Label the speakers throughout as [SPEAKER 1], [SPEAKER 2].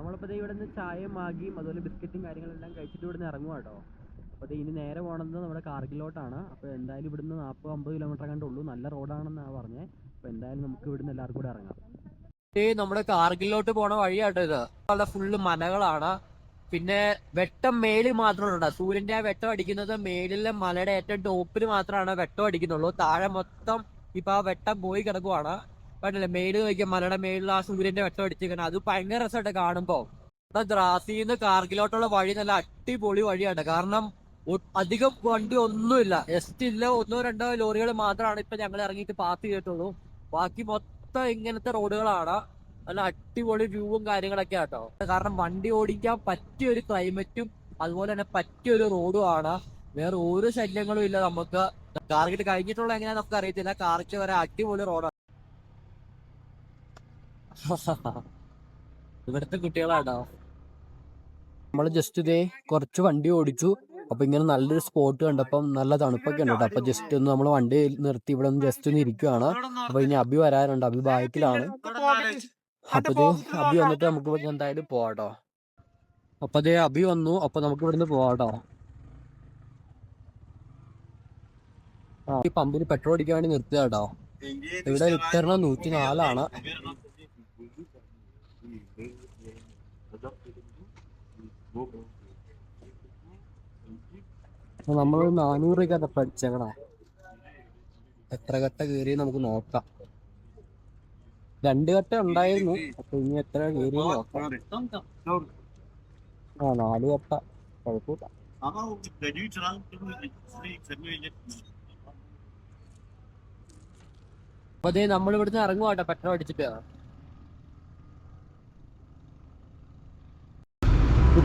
[SPEAKER 1] നമ്മളിപ്പോൾ ദേ ഇവിടെ നിന്ന് ചായയും മാഗിയും അതുപോലെ ബിസ്ക്കറ്റും കാര്യങ്ങളെല്ലാം കഴിച്ചിട്ട് ഇവിടെ നിന്ന് ഇറങ്ങുക കേട്ടോ അപ്പോൾ ദേ ഇനി നേരെ പോകണത് നമ്മുടെ കാർഗിലോട്ടാണ്. അപ്പോൾ എന്തായാലും ഇവിടുന്ന് നാൽപ്പത് അമ്പത് കിലോമീറ്റർ കണ്ടേ ഉള്ളൂ. നല്ല റോഡാണെന്നാണ് പറഞ്ഞത് അപ്പോൾ എന്തായാലും നമുക്ക് ഇവിടുന്ന് എല്ലാവർക്കും കൂടെ ഇറങ്ങാം.
[SPEAKER 2] ഈ നമ്മുടെ കാർഗിലോട്ട് പോണ വഴിയാട്ടോ ഇത്. അവിടെ ഫുള്ള് മലകളാണ്. പിന്നെ വെട്ടം മേളിൽ മാത്രമുണ്ട്. സൂര്യന്റെ ആ വെട്ടം അടിക്കുന്നത് മേളിലെ മലയുടെ ഏറ്റവും ടോപ്പിൽ മാത്രമാണ് വെട്ടം അടിക്കുന്നുള്ളൂ. താഴെ മൊത്തം ഇപ്പൊ ആ വെട്ടം പോയി കിടക്കുവാണ്. കണ്ടില്ലേ? മേളിൽ നോക്കിയ മലയുടെ മേളിൽ ആ സൂര്യന്റെ വെട്ടം അടിച്ചിരിക്കണം അത് ഭയങ്കര രസമായിട്ട് കാണുമ്പോ. ഇവിടെ ദ്രാസിന്ന് കാർഗിലോട്ടുള്ള വഴി നല്ല അടിപൊളി വഴിയാണ്. കാരണം അധികം വണ്ടി ഒന്നുമില്ല. ജസ്റ്റ് ഇല്ല ഒന്നോ രണ്ടോ ലോറികൾ മാത്രമാണ് ഇപ്പൊ ഞങ്ങൾ ഇറങ്ങിയിട്ട് പാസ് ചെയ്തിട്ടുള്ളൂ. ബാക്കി മൊത്തം ഇങ്ങനത്തെ റോഡുകളാണ്. നല്ല അടിപൊളി വ്യൂവും കാര്യങ്ങളൊക്കെ ആട്ടോ കാരണം വണ്ടി ഓടിക്കാൻ പറ്റിയ ഒരു ക്ലൈമറ്റും അതുപോലെ തന്നെ പറ്റിയ ഒരു റോഡും ആണ്. വേറെ ഒരു ശല്യങ്ങളും ഇല്ല നമുക്ക്. കാർഗിട്ട് കഴിഞ്ഞിട്ടുള്ള എങ്ങനെയാ നമുക്ക് അറിയത്തില്ല കാർഗിറ്റ് വരെ അടിപൊളി റോഡാണ് ഇവിടുത്തെ കുട്ടികളാണോ? നമ്മൾ ജസ്റ്റ് ഇതേ കുറച്ച് വണ്ടി ഓടിച്ചു. അപ്പൊ ഇങ്ങനെ നല്ലൊരു സ്പോട്ട് കണ്ടപ്പം നല്ല തണുപ്പൊക്കെ ഉണ്ട് അപ്പൊ ജസ്റ്റ് ഒന്ന് നമ്മൾ വണ്ടി നിർത്തി ഇവിടെ ഒന്ന് ജസ്റ്റ് ഒന്ന് ഇരിക്കുവാണ്. അപ്പൊ ഇനി അബി വരാറുണ്ട്. അബി ബാക്കിലാണ്. അപ്പൊ ഇത് അബി വന്നിട്ട് നമുക്ക് എന്തായാലും പോവാട്ടോ അപ്പൊ ദേ അബി വന്നു. അപ്പൊ നമുക്ക് ഇവിടുന്ന് പോവാട്ടോ ഈ പമ്പിൽ പെട്രോൾ അടിക്കാൻ വേണ്ടി നിർത്തുക കേട്ടോ ഇവിടെ ലിറ്ററിന് നൂറ്റി നാലാണ് നമ്മൾ നാനൂറ് രൂപ പഠിച്ചേക്കണേ എത്ര കട്ട കയറി നമുക്ക് നോക്കാം. രണ്ട് കട്ട ഉണ്ടായിരുന്നു. അപ്പൊ ഇനി എത്ര കയറി നോക്കാം. ആ നാല് കട്ട. കുഴപ്പമില്ല. അപ്പൊ അതെ നമ്മൾ ഇവിടുന്ന് ഇറങ്ങുവാട്ടോ. പെട്രോൾ അടിച്ചിട്ട്.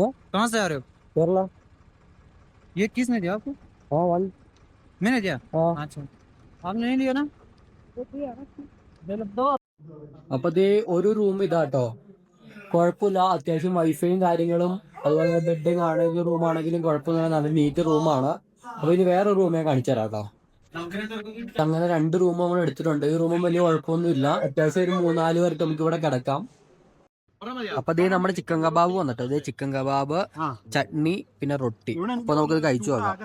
[SPEAKER 2] क्या?
[SPEAKER 3] कहाँ से आ रहे हो
[SPEAKER 2] കേരള
[SPEAKER 3] ये किसने दिया आपको
[SPEAKER 2] ആ വൺ
[SPEAKER 3] मैंने दिया
[SPEAKER 2] ആ
[SPEAKER 3] अच्छा आपने नहीं लिया ना
[SPEAKER 2] അപ്പൊ ദേ ഒരു റൂം ഇതാട്ടോ കുഴപ്പമില്ല അത്യാവശ്യം വൈഫൈയും കാര്യങ്ങളും അതുപോലെ ബെഡിങ് ആണെങ്കിലും റൂം ആണെങ്കിലും കുഴപ്പമില്ല നല്ല നീറ്റ് റൂമാണ് അപ്പൊ ഇനി വേറെ റൂം ഞാൻ കാണിച്ചു തരാം കേട്ടോ അങ്ങനെ രണ്ട് റൂം നമ്മൾ എടുത്തിട്ടുണ്ട് ഈ റൂമും വലിയ കുഴപ്പമൊന്നുമില്ല അത്യാവശ്യം ഒരു മൂന്നാല് പേർക്ക് നമുക്ക് ഇവിടെ കിടക്കാം അപ്പൊ ദേ നമ്മുടെ ചിക്കൻ കബാബ് വന്നിട്ട് ദേ ചിക്കൻ കബാബ് ചട്നി പിന്നെ റൊട്ടി. അപ്പൊ നമുക്കത് കഴിച്ചു നോക്കാം.